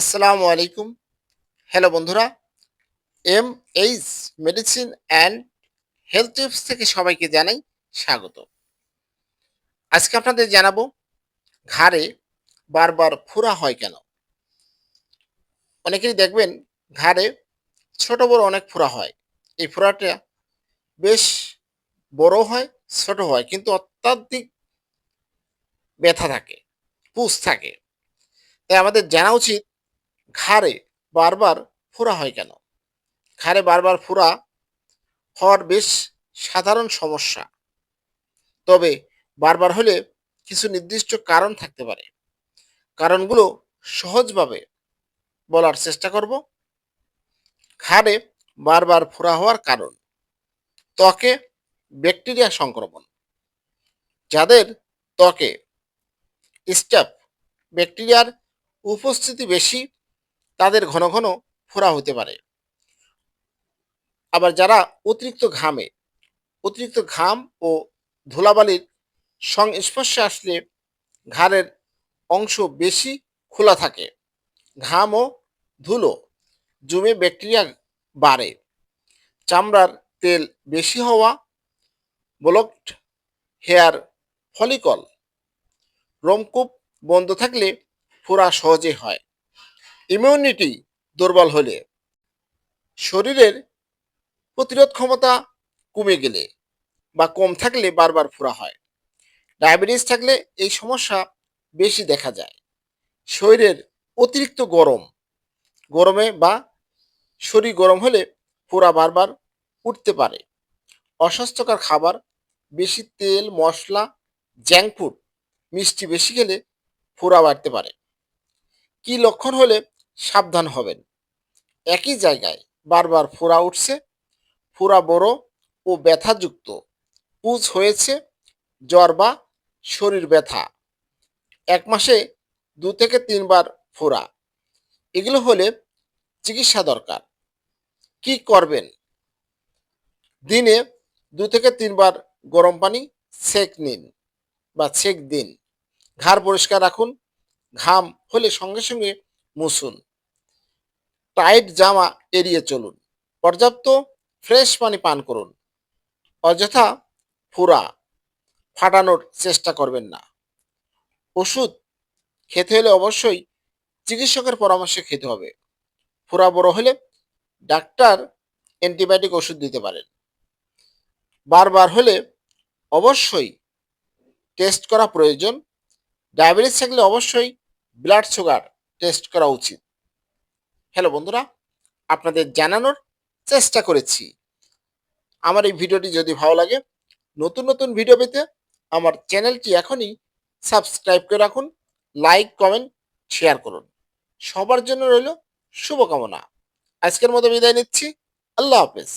আসসালামু আলাইকুম। হ্যালো বন্ধুরা M H medicine and health tips থেকে সবাইকে জানাই স্বাগত। আজকে আপনাদের জানাব, ঘাড়ে বারবার ফোড়া হয় কেন? অনেকেই দেখবেন ঘাড়ে ছোট বড় অনেক ফোড়া হয়। এই ফোড়াটা বেশ বড় হয়, ছোট হয়, কিন্তু অত্যাধিক ব্যথা থাকে, পুষ থাকে। তাই আমাদের জানা উচিত ঘাড়ে বারবার ফোড়া হয় কেন? ঘাড়ে বারবার ফোড়া হওয়ার বেশ সাধারণ সমস্যা। তবে বারবার হলে কিছু নির্দিষ্ট কারণ থাকতে পারে। কারণগুলো সহজভাবে বলার চেষ্টা করব। ঘাড়ে বারবার ফোড়া হওয়ার কারণ ত্বকে ব্যাকটেরিয়া সংক্রমণ, যাদের ত্বকে স্টাফ ব্যাকটেরিয়ার উপস্থিতি বেশি তাদের ঘন ঘন ফোড়া হতে পারে। আবার যারা অতিরিক্ত ঘামে, অতিরিক্ত ঘাম ও ধুলাবালির সংস্পর্শে আসলে ঘাড়ের অংশ বেশি খোলা থাকে। ঘাম ও ধুলো জমে ব্যাকটেরিয়া বাড়ে। চামড়ার তেল বেশি হওয়া ব্লকড হেয়ার ফলিকল রোমকূপ বন্ধ থাকলে ফোড়া সহজে হয়। ইমিউনিটি দুর্বল হলে শরীরের প্রতিরোধ ক্ষমতা কমে গেলে বা কম থাকলে বারবার ফোড়া হয়। ডায়াবেটিস থাকলে এই সমস্যা বেশি দেখা যায়। শরীরের অতিরিক্ত গরম, গরমে বা শরীর গরম হলে ফোড়া বারবার উঠতে পারে। অস্বাস্থ্যকর খাবার, বেশি তেল, মশলা জ্যাঙ্ক ফুড মিষ্টি বেশি খেলে ফোড়া বাড়তে পারে। কি লক্ষণ হলে সাবধান হবেন। একই জায়গায় বারবার ফোড়া উঠছে ফোড়া বড় ও ব্যথাযুক্ত। পুজ হয়েছে, জ্বর বা শরীর ব্যথা। এক মাসে দু থেকে তিনবার ফোড়া এগুলো হলে চিকিৎসা দরকার। কি করবেন? দিনে দু থেকে তিনবার গরম পানি সেক নিন বা সেক দিন। ঘাড় পরিষ্কার রাখুন, ঘাম হলে সঙ্গে সঙ্গে মুছুন। টাইট জামা এড়িয়ে চলুন। পর্যাপ্ত ফ্রেশ পানি পান করুন। অযথা ফুরা ফাটানোর চেষ্টা করবেন না। ওষুধ খেতে হলে অবশ্যই চিকিৎসকের পরামর্শে খেতে হবে। ফুরা বড় হলে ডাক্তার অ্যান্টিবায়োটিক ওষুধ দিতে পারেন। বারবার হলে অবশ্যই টেস্ট করা প্রয়োজন। ডায়াবেটিস থাকলে অবশ্যই ব্লাড সুগার টেস্ট করা উচিত। হ্যালো বন্ধুরা, আপনাদের জানানোর চেষ্টা করেছি। আমার এই ভিডিওটি যদি ভালো লাগে, নতুন নতুন ভিডিও পেতে আমার চ্যানেলটি এখনই সাবস্ক্রাইব করে রাখুন, লাইক, কমেন্ট, শেয়ার করুন। সবার জন্য রইল শুভকামনা। আজকের মতো বিদায় নিচ্ছি। আল্লাহ হাফেজ।